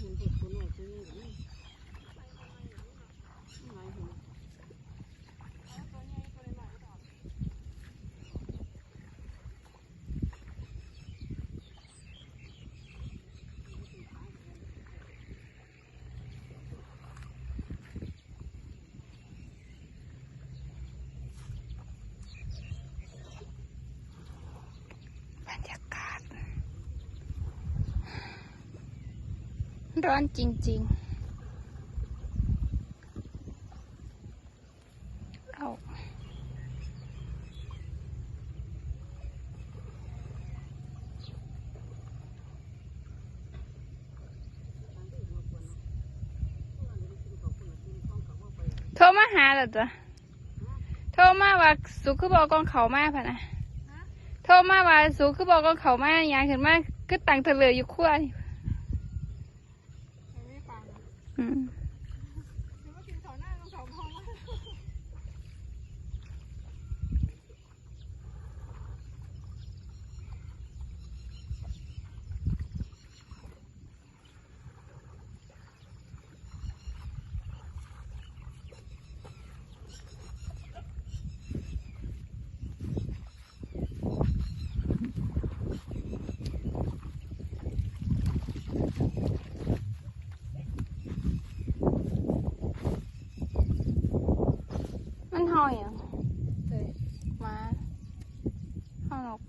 เห็นเห็ดตัวหน่อยตัวนี้ก็มีหลายหัว บรรยากาศ ร้อนจริง ๆ เอาโทรมาหาแล้วจ้ะโทรมาว่าสุขคือบอกกองเขามาพะนะโทรมาว่าสูคือบอกว่าเขามาอย่างขึ้นมาคือตังเถลออยู่ขั้ว นี่ ห้าอย่างมาเห่านก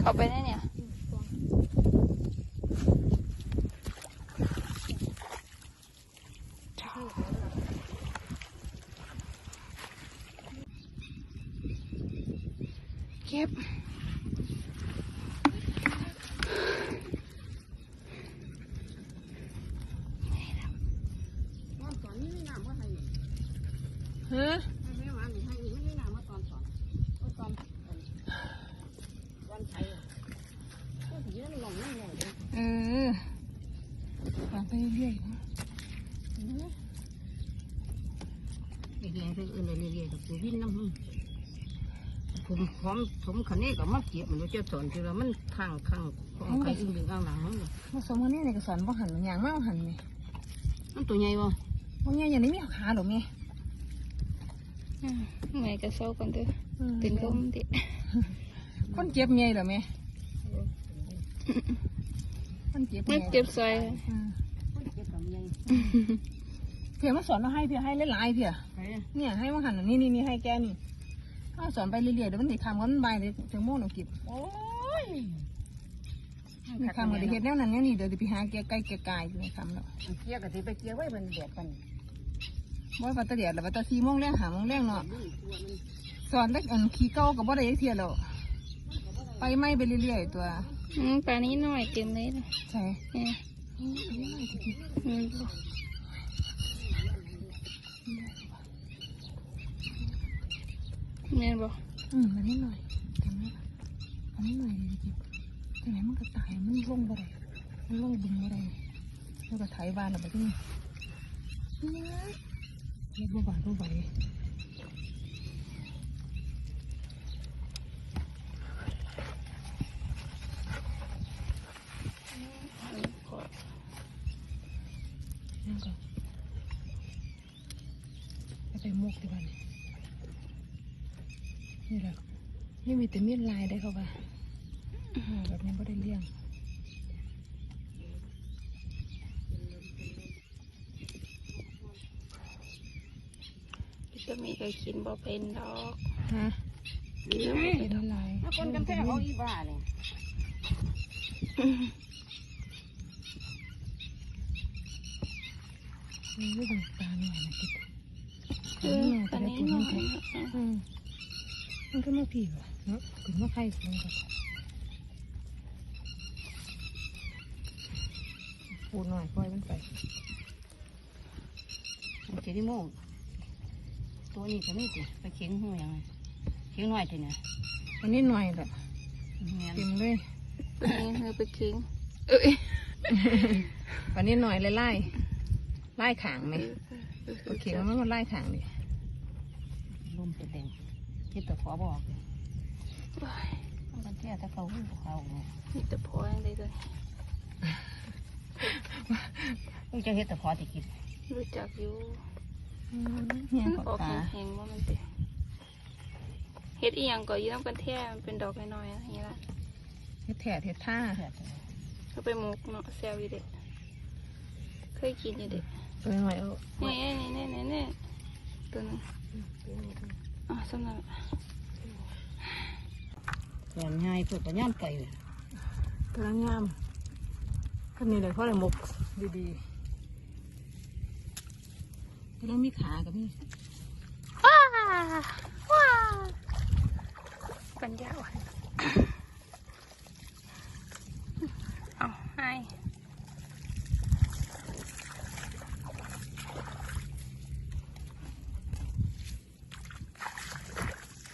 เขาไปได้เนี่ย ก็บตอนสอนนี่ไม่น้ำว่าไงฮะ ให้แม่หวานนี่ให้อีกไม่ได้น้ำว่าตอนสอนว่าตอนวันไทยก็ถือว่าหลงนั่งหน่อยเลย เออฟังไปเรื่อยๆนะ เรียนเรื่องอื่นเลยเรียนกับปูวินน้ำมัน ผมพร้อมผมขันนี้กับมาเก็บมันจะสอนที่ว่ามันข้างข้างของใครอื่นข้างหลังมันมาสมกันนี่ในกระสอนบ่หันอย่างมากหันไหมมันตัวใหญ่บ่ว่าไงอย่างนี้มีขาหรอไงอืมเมื่อยก็เศร้ากันเด้อเป็นลมดิคนเจ็บไงหรอไงคนเจ็บมันเจ็บซอยมันเก็บกับใหญ่เพียมาสอนมาให้เพียให้หลายๆเพียไปเนี่ยให้มาหันนี่นี่นี่ให้แกนี่ ถ้าสอนไปเรื่อยๆเดี๋ยวมันติดคำกันใบเลยถึงโม่หนูกิบโอ้ยมีคำกับเฮ็ดแนวนั้นเนี่ยนี่เดี๋ยวจะไปหาแกไก่แกกายอยู่ในคำแล้วเกี่ยวกับที่ไปเกี่ยวไว้มันเดือดกันว่าปัตตาเดียดหรือปัตตาซีโมงแรงหาโมงแรงเนาะสอนเล็กอันขี้เก่ากับบ่ได้ยังเทียแล้วไปไม่ไปเรื่อยๆตัวอืมปลานี้น้อยเต็มเลยนะใช่เนี่ยอืม แม่นบอกอืมมันนิดหน่อยจำได้ปะอันนี้หน่อยเลยจิบแต่ไหนมันก็ตายมันล่งบ่ได้มันล่งบึงบ่ได้แล้วก็ไถบ้านแล้วไปที่นี่เฮ็ดบ่บาดบ่ไหวนั่นก็ไปมุกดีกว่านี่นี่ แหละนี่มีแต่มีดลายได้เขาว่าหาแบบนี้ไม่ได้เลี้ยงจะมีใครกินบ่เป็นดอกฮะกินแล้วบ่เป็เป็นนลายถ้าคนกันแท้เขาอีบ้าเนี่ยนี่ไม่ดูตาหน่อยนะคิดเออปลานี้น้อยอืม มันก็ม่ผีวะเนาะถึงว่าใครสิมันปูหน่อยปล่อยมันไปมันจด้โม่ตัวนี้จะไม่ติไปเข็งหูยังไงเข็งหน่อยทีเนี่ยอันนี้หน่อยแหละเงี้ยเต็มเลยนี่เธอไปเคิงเอ้ยอันนี้หน่อยไล่ไล่ขางไหมโอเคมันมันไล่ขางดิลมเป็นแดง ที่ตะขอบอกเลยมันเที่ยถ้าเขาวิ่งเขาเนี่ยมีแต่พออย่างเดียวเลยมึงจะเฮ็ดตะขอติกินรู้จักอยู่เนี่ยขอออกตาแห้งๆว่ามันเตะเฮ็ดอีหยังก็อยืนน้ำกันแท้มันเป็นดอกน้อยๆอย่างนี้ละเฮ็ดแถดเฮ็ดท่าก็ไปหมกเนาะแซวอยู่เด็กเคยกินอยู่เด็กเออหน่อยเออนี่นี่นี่นี่นี่ตัวนึง อ๋อสำนักแหวนง่ายเพื่อปัญญามไก่เลยกำลังงามก็มีเลยเพราะอะไรมกดีๆก็ต้องมีขากับมีว้าว้าปัญญาอ่อนเอาให้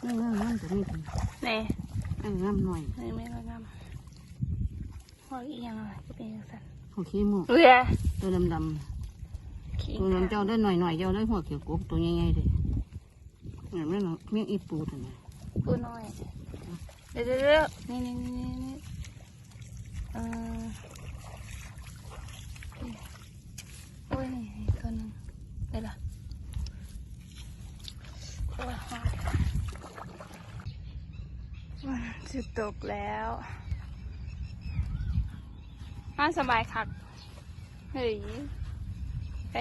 ไม่งามงามตัวนี้แน่ไม่งามหน่อยนี่ไม่ละงามว่าอีหยังอะไรก็เป็นอย่างนั้นหัวขี้หมูเรือตัวดำขี้ตัวนั้นเจ้าได้หน่อยๆเจ้าได้หัวเขียวกบตัวใหญ่ๆเลยเนี่ยแม่นเนาะเมียงอีปูตัวนี้ปูน้อยเดี๋ยวเดี๋ยวนี่นี่นี่นี่นี่เออโอ้ยนี่นี่ตัวหนึงได้ละโอ้ยหอดมัน จะตกแล้วน่าสบายคักเฮ้ยไป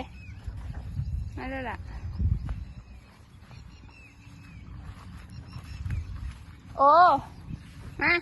มาแล้วล่ะ โอ้ มา